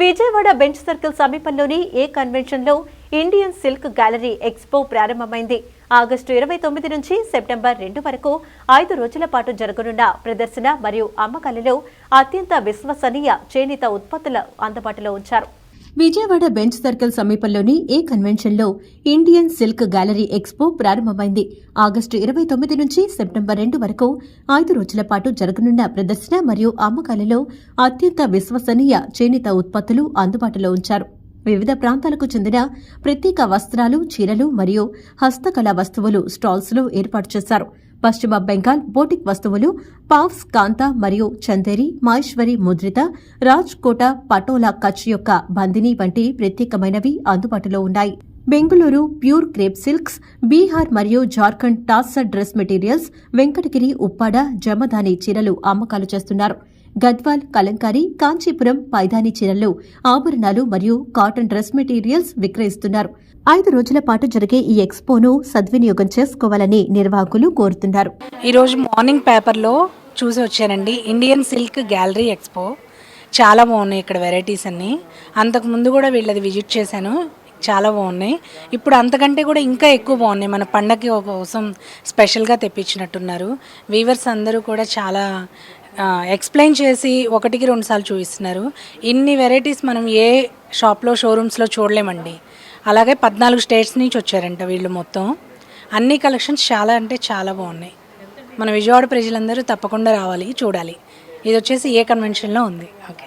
Vijayawada bench circle సమీపంలోని ఏ కన్వెన్షన్లో ఇండియన్ సిల్క్ గ్యాలరీ ఎక్స్పో ప్రారంభమైంది? ఆగస్టు ఇరవై తొమ్మిది నుంచి సెప్టెంబర్ రెండు వరకు ఐదు రోజుల పాటు జరగనున్న ప్రదర్శన మరియు అమ్మకాలలో అత్యంత విశ్వసనీయ చేనేత ఉత్పత్తులు అందుబాటులో ఉంచారు. విజయవాడ బెంచ్ సర్కిల్ సమీపంలోని ఏ కన్వెన్షన్లో ఇండియన్ సిల్క్ గ్యాలరీ ఎక్స్పో ప్రారంభమైంది? ఆగస్టు ఇరవై తొమ్మిది నుంచి సెప్టెంబర్ రెండు వరకు ఐదు రోజుల పాటు జరగనున్న ప్రదర్శన మరియు అమ్మకాలలో అత్యంత విశ్వసనీయ చేనేత ఉత్పత్తులు అందుబాటులో ఉంచారు. వివిధ ప్రాంతాలకు చెందిన ప్రత్యేక వస్త్రాలు చీరలు మరియు హస్తకళా వస్తువులు స్టాల్స్లో ఏర్పాటు చేశారు. పశ్చిమ బెంగాల్ బోటిక్ వస్తువులు పావ్స్ కాంతా మరియు చందేరి మహేశ్వరి ముద్రిత రాజ్ కోట పటోలా కచ్ యొక్క బందిని వంటి ప్రత్యేకమైనవి అందుబాటులో ఉన్నాయి. Bengaluru pure crepe silks Bihar మరియు జార్ఖండ్ టాస్సర్ డ్రెస్ మెటీరియల్స్ వెంకటగిరి ఉప్పాడ జమదాని చీరలు అమ్మకాలు చేస్తున్నారు. గద్వాల్ కలంకారీ కాంచీపురం పైదాని చీరలు ఆభరణాలు మరియు కాటన్ డ్రెస్ మెటీరియల్స్ విక్రయిస్తున్నారు. ఐదు రోజుల పాటు జరిగే ఈ ఎక్స్పోను సద్వినియోగం చేసుకోవాలని నిర్వాహకులు కోరుతున్నారు. ఈరోజు మార్నింగ్ పేపర్లో చూసి వచ్చానండి ఇండియన్ సిల్క్ గ్యాలరీ ఎక్స్పో. చాలా బాగున్నాయి ఇక్కడ వెరైటీస్ అన్నీ. అంతకు ముందు కూడా వీళ్ళది విజిట్ చేశాను చాలా బాగున్నాయి. ఇప్పుడు అంతకంటే కూడా ఇంకా ఎక్కువ బాగున్నాయి. మన పండగకి కోసం స్పెషల్గా తెప్పించినట్టున్నారు. వీవర్స్ అందరూ కూడా చాలా ఎక్స్ప్లెయిన్ చేసి ఒకటికి రెండు సార్లు చూపిస్తున్నారు. ఇన్ని వెరైటీస్ మనం ఏ షాప్లో షోరూమ్స్లో చూడలేమండి. అలాగే పద్నాలుగు స్టేట్స్ నుంచి వచ్చారంట వీళ్ళు మొత్తం. అన్ని కలెక్షన్స్ చాలా అంటే చాలా బాగున్నాయి. మన విజయవాడ ప్రజలందరూ తప్పకుండా రావాలి చూడాలి. ఇది వచ్చేసి ఏ కన్వెన్షన్లో ఉంది. ఓకే